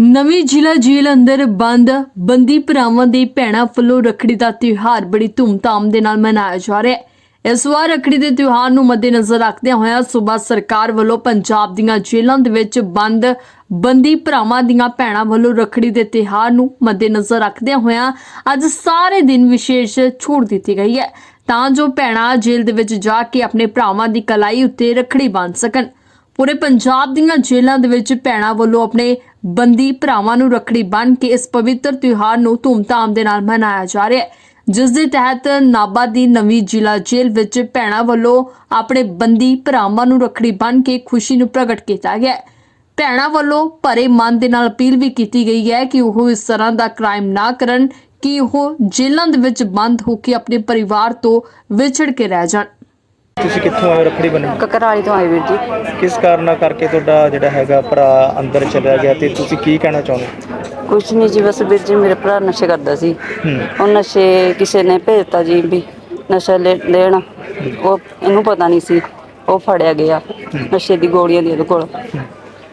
ਨਵੀਂ ਜ਼ਿਲ੍ਹਾ ਜੇਲ੍ਹ ਅੰਦਰ ਬੰਦ ਬੰਦੀ ਭਰਾਵਾਂ ਦੇ ਭੈਣਾਂ ਵੱਲੋਂ ਰੱਖੜੀ ਦਾ ਤਿਉਹਾਰ ਬੜੀ ਧੂਮਧਾਮ ਦੇ ਨਾਲ ਮਨਾਇਆ ਜਾ ਰਿਹਾ ਹੈ। ਇਸ ਵਾਰ ਰੱਖੜੀ ਦੇ ਤਿਉਹਾਰ ਨੂੰ ਮੱਦੇਨਜ਼ਰ ਰੱਖਦਿਆਂ ਹੋਇਆ ਸੂਬਾ ਸਰਕਾਰ ਵੱਲੋਂ ਪੰਜਾਬ ਦੀਆਂ ਜੇਲ੍ਹਾਂ ਦੇ ਵਿੱਚ ਬੰਦ ਬੰਦੀ ਭਰਾਵਾਂ ਦੀਆਂ ਭੈਣਾਂ ਵੱਲੋਂ ਰੱਖੜੀ ਦੇ ਤਿਉਹਾਰ ਨੂੰ ਮੱਦੇਨਜ਼ਰ ਰੱਖਦਿਆਂ ਹੋਇਆ ਅੱਜ ਸਾਰੇ ਦਿਨ ਵਿਸ਼ੇਸ਼ ਛੂਟ ਦਿੱਤੀ ਗਈ ਹੈ। ਤਾਂ ਜੋ ਭੈਣਾਂ ਜੇਲ੍ਹ ਦੇ ਵਿੱਚ ਜਾ ਕੇ ਆਪਣੇ ਭਰਾਵਾਂ ਦੀ ਕਲਾਈ ਉੱਤੇ ਰੱਖੜੀ ਬੰਨ੍ਹ ਸਕਣ। ਪੂਰੇ ਪੰਜਾਬ ਦੀਆਂ ਜੇਲ੍ਹਾਂ ਦੇ ਵਿੱਚ ਭੈਣਾਂ ਵੱਲੋਂ ਆਪਣੇ ਬੰਦੀ ਭਰਾਵਾਂ ਨੂੰ ਰੱਖੜੀ ਬੰਨ੍ਹ ਕੇ ਇਸ ਪਵਿੱਤਰ ਤਿਉਹਾਰ ਨੂੰ ਧੂਮਧਾਮ ਦੇ ਨਾਲ ਮਨਾਇਆ ਜਾ ਰਿਹਾ ਹੈ। ਜਿਸ ਦੇ ਤਹਿਤ ਨਾਭਾ ਦੀ ਨਵੀਂ ਜ਼ਿਲ੍ਹਾ ਜੇਲ੍ਹ ਵਿੱਚ ਭੈਣਾਂ ਵੱਲੋਂ ਆਪਣੇ ਬੰਦੀ ਭਰਾਵਾਂ ਨੂੰ ਰੱਖੜੀ ਬੰਨ੍ਹ ਕੇ ਖੁਸ਼ੀ ਨੂੰ ਪ੍ਰਗਟ ਕੀਤਾ ਗਿਆ ਭੈਣਾਂ ਵੱਲੋਂ ਭਰੇ ਮਨ ਦੇ ਨਾਲ ਅਪੀਲ ਵੀ ਕੀਤੀ ਗਈ ਹੈ ਕਿ ਉਹ ਇਸ ਤਰ੍ਹਾਂ ਦਾ ਕ੍ਰਾਈਮ ਨਾ ਕਰਨ ਕਿ ਉਹ ਜੇਲ੍ਹਾਂ ਦੇ ਵਿੱਚ ਬੰਦ ਹੋ ਕੇ ਆਪਣੇ ਪਰਿਵਾਰ ਤੋਂ ਵਿਛੜ ਕੇ ਰਹਿ ਜਾਣ। ਤੁਸੀਂ ਕਿੱਥੋਂ ਆਏ ਰੱਖੜੀ ਬੰਨ੍ਹਣ? ਕਕਰਾਲੀ ਤੋਂ ਆਏ ਵੀਰ ਜੀ। ਕਿਸ ਕਾਰਨ ਕਰਕੇ ਤੁਹਾਡਾ ਜਿਹੜਾ ਹੈਗਾ ਭਰਾ ਅੰਦਰ ਚਲਿਆ ਗਿਆ ਤੇ ਤੁਸੀਂ ਕੀ ਕਹਿਣਾ ਚਾਹੁੰਦੇ ਕੁਛ ਨਹੀਂ ਜੀ ਬਸ ਵੀਰ ਜੀ ਮੇਰੇ ਭਰਾ ਨਸ਼ੇ ਕਰਦਾ ਸੀ। ਉਹ ਨਸ਼ੇ ਕਿਸੇ ਨੇ ਭੇਜਤਾ ਜੀ ਵੀ ਨਸ਼ਾ ਲੈ- ਲੈਣ। ਉਹ ਇਹਨੂੰ ਪਤਾ ਨਹੀਂ ਸੀ ਉਹ ਫੜਿਆ ਗਿਆ ਨਸ਼ੇ ਦੀ ਗੋਲੀਆਂ ਦੀ ਉਹਦੇ ਕੋਲ।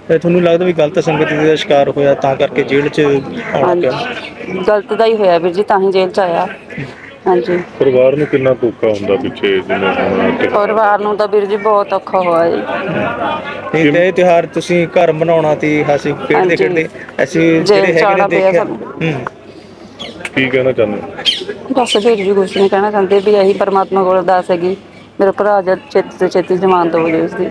ਤੇ ਤੁਹਾਨੂੰ ਲੱਗਦਾ ਵੀ ਗਲਤ ਸੰਗਤ ਦਾ ਸ਼ਿਕਾਰ ਹੋਇਆ ਤਾਂ ਕਰਕੇ ਜੇਲ੍ਹ 'ਚ ਆਉਣਾ ਪਿਆ? ਹਾਂਜੀ ਗਲਤ ਦਾ ਹੀ ਹੋਇਆ ਵੀਰ ਜੀ ਤਾਂ ਹੀ ਜੇਲ੍ਹ ਚ ਆਇਆ। ਹਾਂਜੀ। ਪਰਿਵਾਰ ਨੂੰ ਕਿੰਨਾ ਧੋਖਾ ਹੁੰਦਾ ਪਿੱਛੇ ਜਿਵੇਂ ਹੁਣ ਤੇ ਪਰਿਵਾਰ ਨੂੰ ਤਾਂ ਵੀਰ ਜੀ ਬਹੁਤ ਔਖਾ ਹੋਇਆ ਜੀ। ਤੇ ਇਹ ਤਿਉਹਾਰ ਤੁਸੀਂ ਘਰ ਬਣਾਉਣਾ ਤੇ ਹਾਸੀ ਖੇਡਦੇ ਹਾਂਜੀ। ਖੇਡਦੇ ਅਸੀਂ ਜੇਲ੍ਹ ਜਿਹੜੇ ਚ ਹੈਗੇ ਆਉਣਾ ਨੇ ਪਿਆ ਦੇਖਿਆ। ਸਾਨੂੰ। ਹੂੰ। ਕੀ ਕਹਿਣਾ ਚਾਹੁੰਦੇ ਹੋ? ਬਸ ਵੀਰ ਜੀ ਕੁਛ ਨਹੀਂ ਕਹਿਣਾ ਚਾਹੁੰਦੇ ਵੀ ਇਹੀ ਪਰਮਾਤਮਾ ਕੋਲ ਅਰਦਾਸ ਹੈਗੀ ਮੇਰੇ ਭਰਾ ਜਦ ਛੇਤੀ ਤੋਂ ਛੇਤੀ ਜ਼ਮਾਨਤ ਹੋ ਜਾਏ ਉਸਦੀ।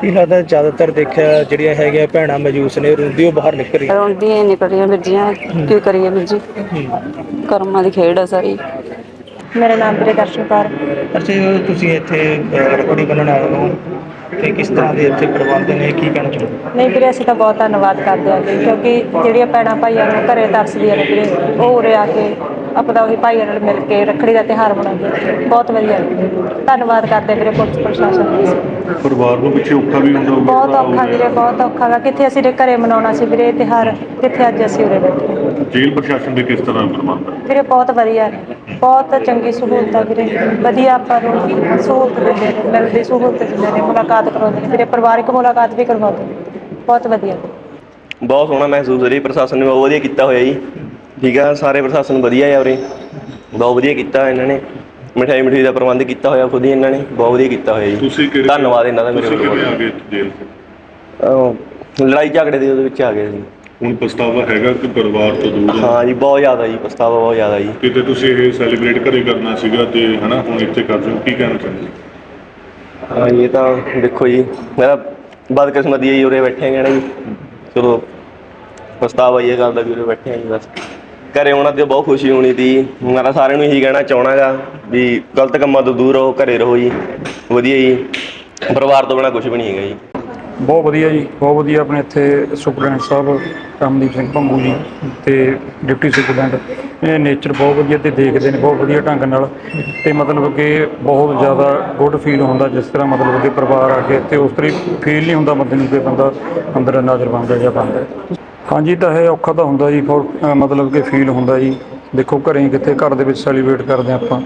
ਕੀ ਲੱਗਦਾ ਜ਼ਿਆਦਾਤਰ ਦੇਖਿਆ ਜਿਹੜੀਆਂ ਹੈਗੀਆਂ ਭੈਣਾਂ ਮਜੂਸ ਨੇ ਰੋਂਦੀ ਉਹ ਬਾਹਰ ਨਿਕਲ ਰਹੀਆਂ? ਰੋਂਦੀਆਂ ਹੀ ਨਿਕਲ ਰਹੀਆਂ ਵੀਰ ਜੀਆਂ ਕੀ ਕਰੀਏ ਵੀਰ ਜੀ? ਕਰਮਾਂ ਦੀ ਖੇਡ ਆ ਸਾਰੀ। ਮੇਰਾ ਨਾਮ ਵੀਰੇ ਦਰਸ਼ਨ ਕੌਰ। ਅੱਛਾ ਜੀ, ਤੁਸੀਂ ਇੱਥੇ ਅਹ, ਰੱਖੜੀ ਆਏ ਹੋ ਤੇ ਕਿਸ ਤਰ੍ਹਾਂ ਦੇ ਇੱਥੇ ਪ੍ਰਬੰਧ ਨੇ ਕੀ ਕਹਿਣਾ ਚਾਹੁੰਦੇ ਨਹੀਂ ਵੀਰੇ ਅਸੀਂ ਤਾਂ ਬਹੁਤ ਧੰਨਵਾਦ ਕਰਦੇ ਹਾਂ ਜੀ ਕਿਉਂਕਿ ਜਿਹੜੀਆਂ ਭੈਣਾਂ ਭਾਈਆਂ ਨੂੰ ਘਰੇ ਤਰਸਦੀਆਂ ਨੇ ਵੀਰੇ ਉਹ ਉਰੇ ਆ ਕੇ ਆਪਣਾ ਉਹੀ ਭਾਈਆਂ ਨਾਲ ਮਿਲ ਕੇ ਰੱਖੜੀ ਦਾ ਤਿਉਹਾਰ ਮਨਾਉਂਦੇ ਬਹੁਤ ਵਧੀਆ। ਧੰਨਵਾਦ ਕਰਦੇ ਵੀਰੇ ਪੁਲਿਸ ਪ੍ਰਸ਼ਾਸਨ ਦਾ ਪਰਿਵਾਰ ਨੂੰ ਪਿੱਛੇ ਔਖਾ ਵੀ ਹੁੰਦਾ ਹੋਊਗਾ ਬਹੁਤ ਔਖਾ ਵੀਰੇ ਬਹੁਤ ਔਖਾ ਗਾ। ਕਿੱਥੇ ਅਸੀਂ ਦੇ ਘਰੇ ਮਨਾਉਣਾ ਸੀ ਵੀਰੇ ਇਹ ਤਿਉਹਾਰ ਕਿੱਥੇ ਅੱਜ ਅਸੀਂ ਉਰੇ ਬੈਠੇ ਜੇਲ੍ਹ ਪ੍ਰਸ਼ਾਸਨ ਦੇ ਕਿਸ ਤਰ੍ਹਾਂ ਪ੍ਰਬੰਧ ਹੈ ਵੀਰੇ ਬਹੁਤ ਵਧੀਆ ਹੈ। ਬਹੁਤ ਚੰਗੀ ਸਹੂਲਤ ਹੈ ਵੀਰੇ। ਵਧੀਆ ਆਪਾਂ ਨੂੰ ਸਹੂਲਤ ਦਿੰਦੇ ਨੇ ਮਿਲਦੀ ਸਹੂਲਤ ਦਿੰਦੇ ਨੇ ਮੁਲਾਕਾਤ ਕਰਵਾਉਂਦੇ ਨੇ। ਵੀਰੇ ਪਰਿਵਾਰਿਕ ਮੁਲਾਕਾਤ ਵੀ ਕਰਵਾਉਂਦੇ ਨੇ। ਬਹੁਤ ਵਧੀਆ। ਬਹੁਤ ਸੋਹਣਾ ਮਹਿਸੂਸ ਹੋ ਰਿਹਾ ਪ੍ਰਸ਼ਾਸਨ ਨੇ ਬਹੁਤ ਵਧੀਆ ਕੀਤਾ ਹੋਇਆ ਜੀ। ਠੀਕ ਆ ਸਾਰੇ ਪ੍ਰਸ਼ਾਸਨ ਵਧੀਆ ਆ ਉਰੇ ਬਹੁਤ ਵਧੀਆ ਕੀਤਾ ਇਹਨਾਂ ਨੇ। ਮਠਿਆਈ ਮਠਿਆਈ ਦਾ ਪ੍ਰਬੰਧ ਕੀਤਾ ਹੋਇਆ ਖੁਦ ਹੀ ਇਹਨਾਂ ਨੇ। ਬਹੁਤ ਵਧੀਆ ਕੀਤਾ ਹੋਇਆ ਜੀ। ਤੁਸੀਂ ਕਿਹੜੇ ਧੰਨਵਾਦ ਇਹਨਾਂ ਦਾ ਮੇਰੇ ਤੁਸੀਂ ਵੱਲੋਂ। ਕਿਵੇਂ ਆ ਗਏ ਜੇਲ੍ਹ 'ਚ? ਅਹ ਲੜਾਈ ਝਗੜੇ ਦੇ ਉਹਦੇ ਵਿੱਚ ਆ ਗਏ ਸੀ ਹੁਣ ਪਛਤਾਵਾ ਹੈਗਾ ਕਿ ਪਰਿਵਾਰ ਤੋਂ ਦੂਰ ਹੋ? ਹਾਂ ਜੀ ਬਹੁਤ ਜ਼ਿਆਦਾ ਜੀ ਪਛਤਾਵਾ ਬਹੁਤ ਜ਼ਿਆਦਾ ਜੀ। ਕਿਤੇ ਤੁਸੀਂ ਇਹ ਸੈਲੀਬ੍ਰੇਟ ਘਰੇ ਕਰਨਾ ਸੀਗਾ ਤੇ ਹਨਾ ਹੁਣ ਇੱਥੇ ਕਰ ਰਹੇ ਹੋ ਕੀ ਕਹਿਣਾ ਚਾਹੁੰਦੇ ਹੋ? ਹਾਂ ਜੀ, ਇਹ ਤਾਂ ਦੇਖੋ ਜੀ ਮੇਰਾ ਬਦਕਿਸਮਤੀ ਹੈ ਜੀ ਉਰੇ ਬੈਠੇ ਹੈਗੇ ਨਾ ਜੀ। ਚਲੋ ਪਛਤਾਵਾ ਇਹ ਗੱਲ ਦਾ ਵੀ ਉਰੇ ਬੈਠੇ ਹਾਂ ਜੀ ਬਸ। ਘਰੇ ਆਉਣਾ ਤੇ ਬਹੁਤ ਖੁਸ਼ੀ ਹੋਣੀ ਸੀ। ਮੈਂ ਤਾਂ ਸਾਰਿਆਂ ਨੂੰ ਇਹੀ ਕਹਿਣਾ ਚਾਹਣਾਗਾ ਵੀ ਗਲਤ ਕੰਮਾਂ ਤੋਂ ਦੂਰ ਰਹੋ ਘਰੇ ਰਹੋ ਜੀ। ਵਧੀਆ ਜੀ ਪਰਿਵਾਰ ਤੋਂ ਬਿਨਾ ਕੁਝ ਵੀ ਨਹੀਂ ਹੈਗਾ ਜੀ। ਬਹੁਤ ਵਧੀਆ ਜੀ, ਬਹੁਤ ਵਧੀਆ ਆਪਣੇ ਇੱਥੇ ਸੁਪਰਡੈਂਟ ਸਾਹਿਬ ਕਮਦੀਪ ਸਿੰਘ ਭੰਗੂ ਜੀ ਤੇ ਡਿਪਟੀ ਸੁਪਰਡੈਂਟ। ਇਹ ਨੇਚਰ ਬਹੁਤ ਵਧੀਆ ਤੇ ਦੇਖਦੇ ਨੇ ਬਹੁਤ ਵਧੀਆ ਢੰਗ ਨਾਲ ਤੇ ਮਤਲਬ ਕਿ ਬਹੁਤ ਜ਼ਿਆਦਾ ਗੁੱਡ ਫੀਲ ਹੁੰਦਾ ਜਿਸ ਤਰ੍ਹਾਂ ਮਤਲਬ ਕਿ ਪਰਿਵਾਰ ਆ ਕੇ ਇੱਥੇ ਉਸ ਤਰੀ ਫੀਲ ਨਹੀਂ ਹੁੰਦਾ ਬੰਦੇ ਨੂੰ ਕਿ ਬੰਦਾ ਅੰਦਰ ਨਜ਼ਰ ਬਣਦਾ ਜਾਂ ਬਣਦਾ ਹਾਂਜੀ, ਤਾਂ ਇਹ ਔਖਾ ਤਾਂ ਹੁੰਦਾ ਜੀ, ਫੋਰ ਮਤਲਬ ਕਿ ਫੀਲ ਹੁੰਦਾ ਜੀ। ਦੇਖੋ ਘਰੇ ਕਿੱਥੇ ਘਰ ਦੇ ਵਿੱਚ ਸੈਲੀਬ੍ਰੇਟ ਕਰਦੇ ਹਾਂ ਆਪਾਂ,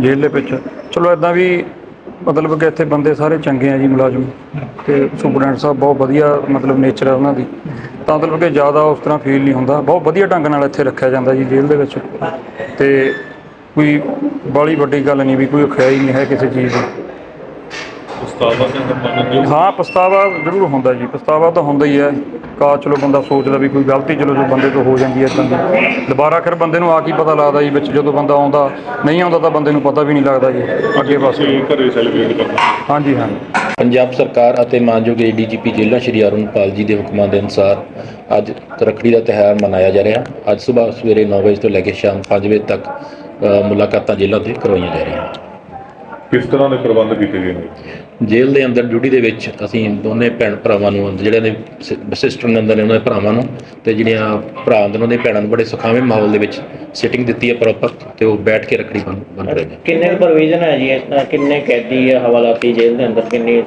ਜੇਲ੍ਹ ਦੇ ਵਿੱਚ। ਚਲੋ ਇਦਾਂ ਵੀ ਮਤਲਬ ਕਿ ਇੱਥੇ ਬੰਦੇ ਸਾਰੇ ਚੰਗੇ ਆ ਜੀ ਮੁਲਾਜ਼ਮ ਤੇ ਸੁਪਰਡੈਂਟ ਸਾਹਿਬ ਬਹੁਤ ਵਧੀਆ ਮਤਲਬ ਨੇਚਰ ਹੈ ਉਹਨਾਂ ਦੀ। ਤਾਂ ਮਤਲਬ ਕਿ ਜ਼ਿਆਦਾ ਉਸ ਤਰ੍ਹਾਂ ਫੀਲ ਨਹੀਂ ਹੁੰਦਾ। ਬਹੁਤ ਵਧੀਆ ਢੰਗ ਨਾਲ ਇੱਥੇ ਰੱਖਿਆ ਜਾਂਦਾ ਜੀ ਜੇਲ੍ਹ ਦੇ ਵਿੱਚ। ਤੇ ਕੋਈ ਬਾਲੀ ਵੱਡੀ ਗੱਲ ਨਹੀਂ ਵੀ ਕੋਈ ਖਿਆ ਹੀ ਨਹੀਂ ਹੈ ਕਿਸੇ ਚੀਜ਼ ਦੀ। ਪਛਤਾਵਾ ਹੋ ਹਾਂ ਪਛਤਾਵਾ ਜ਼ਰੂਰ ਹੁੰਦਾ ਜੀ ਪਛਤਾਵਾ ਤਾਂ ਹੁੰਦਾ ਹੀ ਹੈ। ਕਾ ਚਲੋ ਬੰਦਾ ਸੋਚਦਾ ਵੀ ਕੋਈ ਗਲਤੀ ਚਲੋ ਜੋ ਬੰਦੇ ਤੋਂ ਹੋ ਜਾਂਦੀ ਹੈ ਇਦਾਂ ਦੀ। ਦੁਬਾਰਾ ਫਿਰ ਬੰਦੇ ਨੂੰ ਆ ਕੀ ਪਤਾ ਲੱਗਦਾ ਜੀ ਵਿੱਚ ਜਦੋਂ ਬੰਦਾ ਆਉਂਦਾ ਨਹੀਂ ਆਉਂਦਾ ਤਾਂ ਬੰਦੇ ਨੂੰ ਪਤਾ ਵੀ ਨਹੀਂ ਲੱਗਦਾ ਜੀ ਅੱਗੇ ਬਸ ਘਰੇ ਸੈਲੀਬ੍ਰੇਟ ਕਰਨਾ। ਹਾਂਜੀ ਹਾਂ। ਪੰਜਾਬ ਸਰਕਾਰ ਅਤੇ ਮਾਨਯੋਗ ਏਡੀਜੀਪੀ ਜੇਲ੍ਹਾਂ ਸ਼੍ਰੀ ਅਰੁਣਪਾਲ ਜੀ ਦੇ ਹੁਕਮਾਂ ਦੇ ਅਨੁਸਾਰ ਅੱਜ ਰੱਖੜੀ ਦਾ ਤਿਉਹਾਰ ਮਨਾਇਆ ਜਾ ਰਿਹਾ। ਅੱਜ ਸਵੇਰ ਸਵੇਰੇ 9 ਵਜੇ ਤੋਂ ਲੈ ਕੇ ਸ਼ਾਮ 5 ਵਜੇ ਤੱਕ ਮੁਲਾਕਾਤਾਂ ਜੇਲ੍ਹਾਂ ਤੇ ਕਰਵਾਈਆਂ ਜਾ ਰਹੀਆਂ। ਕਿਸ ਤਰ੍ਹਾਂ ਦੇ ਪ੍ਰਬੰਧ ਕੀਤੇ ਗਏ ਨੇ? ਜੇਲ੍ਹ ਦੇ ਅੰਦਰ ਡਿਊਟੀ ਦੇ ਵਿੱਚ ਅਸੀਂ ਦੋਨੇ ਭੈਣ ਭਰਾਵਾਂ ਨੂੰ ਜਿਹੜਿਆਂ ਦੇ ਸਿਸਟਰ ਨੇ ਅੰਦਰ ਨੇ ਉਹਨਾਂ ਦੇ ਭਰਾਵਾਂ ਨੂੰ ਤੇ ਜਿਹੜੀਆਂ ਭਰਾ ਅੰਦਰ ਉਹਨਾਂ ਦੇ ਭੈਣਾਂ ਨੂੰ ਬੜੇ ਸੁਖਾਵੇਂ ਮਾਹੌਲ ਦੇ ਵਿੱਚ ਸਿਟਿੰਗ ਦਿੱਤੀ ਹੈ ਪ੍ਰੋਪਰ ਤੇ ਉਹ ਬੈਠ ਕੇ ਰੱਖੜੀ ਬੰਨ ਰਹੇ ਨੇ। ਕਿੰਨੇ ਪ੍ਰੋਵੀਜ਼ਨ ਹੈ ਜੀ ਇਸ ਤਰ੍ਹਾਂ? ਕਿੰਨੇ ਕੈਦੀ ਹੈ ਹਵਾਲਾਤੀ ਜੇਲ੍ਹ ਦੇ ਅੰਦਰ? ਕਿੰਨੀ?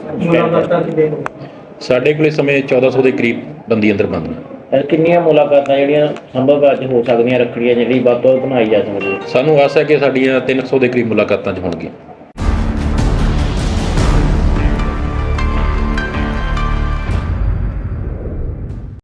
ਸਾਡੇ ਕੋਲ ਸਮੇਂ 1400 ਦੇ ਕਰੀਬ ਬੰਦੀ ਅੰਦਰ ਬੰਦ ਨੇ। ਕਿੰਨੀਆਂ ਮੁਲਾਕਾਤਾਂ ਜਿਹੜੀਆਂ ਸੰਭਵ ਅੱਜ ਹੋ ਸਕਦੀਆਂ ਰੱਖੜੀਆਂ ਜਿਹੜੀ ਵੱਧ ਤੋਂ ਬਣਾਈ ਜਾ ਸਕਦੀ ਹੈ? ਸਾਨੂੰ ਆਸ ਹੈ ਕਿ ਸਾਡੀਆਂ 300 ਦੇ ਕਰੀਬ ਮੁਲਾਕਾਤਾਂ 'ਚ ਹੋਣਗੀਆਂ।